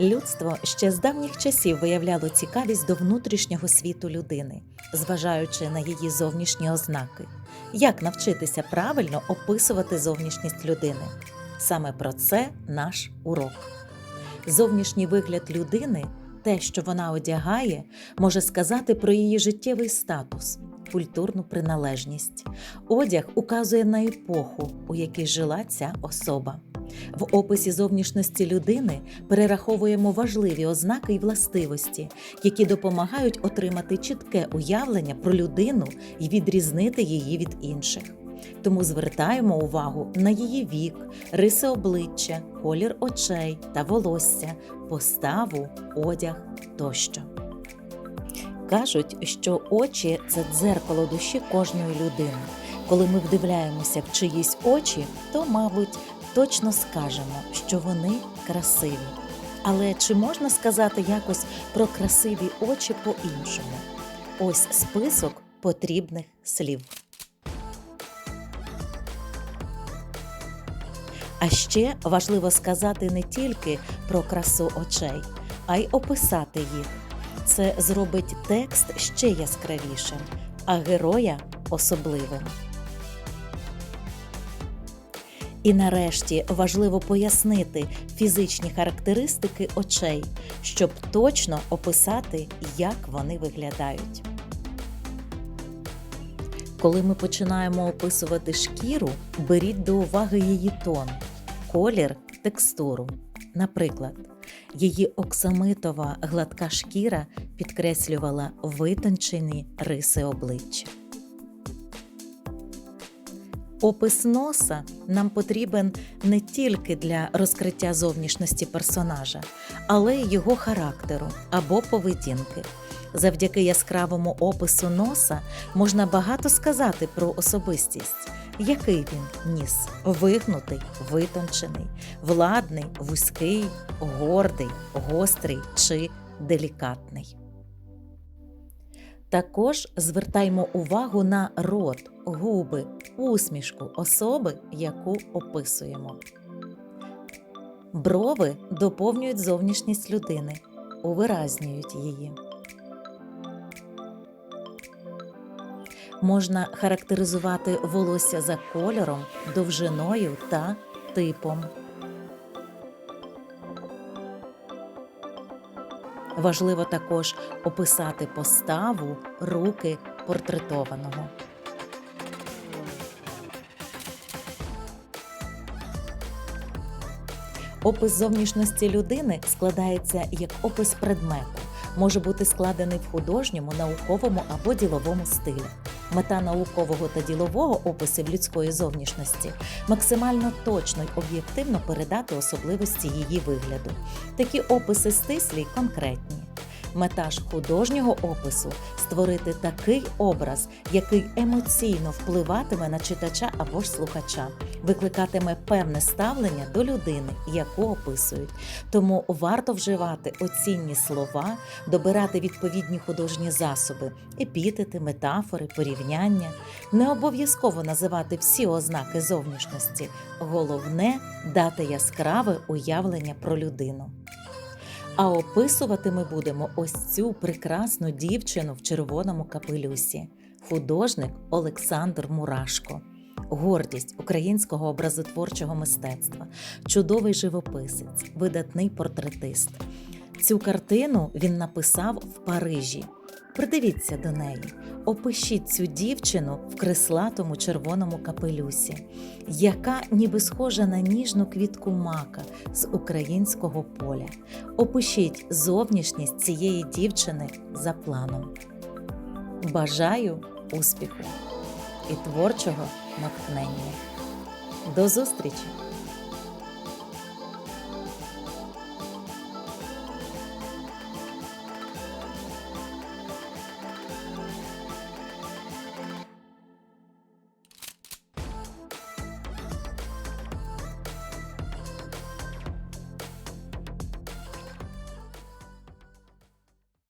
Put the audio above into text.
Людство ще з давніх часів виявляло цікавість до внутрішнього світу людини, зважаючи на її зовнішні ознаки. Як навчитися правильно описувати зовнішність людини? Саме про це наш урок. Зовнішній вигляд людини, те, що вона одягає, може сказати про її життєвий статус, культурну приналежність. Одяг указує на епоху, у якій жила ця особа. В описі зовнішності людини перераховуємо важливі ознаки і властивості, які допомагають отримати чітке уявлення про людину і відрізнити її від інших. Тому звертаємо увагу на її вік, риси обличчя, колір очей та волосся, поставу, одяг тощо. Кажуть, що очі це дзеркало душі кожної людини. Коли ми вдивляємося в чиїсь очі, то, мабуть, точно скажемо, що вони красиві. Але чи можна сказати якось про красиві очі по-іншому? Ось список потрібних слів. А ще важливо сказати не тільки про красу очей, а й описати їх. Це зробить текст ще яскравішим, а героя особливим. І нарешті важливо пояснити фізичні характеристики очей, щоб точно описати, як вони виглядають. Коли ми починаємо описувати шкіру, беріть до уваги її тон, колір, текстуру. Наприклад, її оксамитова гладка шкіра підкреслювала витончені риси обличчя. Опис носа нам потрібен не тільки для розкриття зовнішності персонажа, але й його характеру або поведінки. Завдяки яскравому опису носа можна багато сказати про особистість. Який він ніс? Вигнутий, витончений, владний, вузький, гордий, гострий чи делікатний. Також звертаймо увагу на рот, губи, усмішку особи, яку описуємо. Брови доповнюють зовнішність людини, увиразнюють її. Можна характеризувати волосся за кольором, довжиною та типом. Важливо також описати поставу, руки портретованого. Опис зовнішності людини складається як опис предмету, може бути складений в художньому, науковому або діловому стилі. Мета наукового та ділового описів людської зовнішності максимально точно й об'єктивно передати особливості її вигляду. Такі описи стислі й конкретні. Мета ж художнього опису створити такий образ, який емоційно впливатиме на читача або ж слухача, викликатиме певне ставлення до людини, яку описують. Тому варто вживати оцінні слова, добирати відповідні художні засоби, епітети, метафори, порівняння. Не обов'язково називати всі ознаки зовнішності. Головне дати яскраве уявлення про людину. А описувати ми будемо ось цю прекрасну дівчину в червоному капелюсі, художник Олександр Мурашко, гордість українського образотворчого мистецтва, чудовий живописець, видатний портретист. Цю картину він написав в Парижі. Придивіться до неї, опишіть цю дівчину в креслатому червоному капелюсі, яка ніби схожа на ніжну квітку мака з українського поля. Опишіть зовнішність цієї дівчини за планом. Бажаю успіху і творчого натхнення. До зустрічі!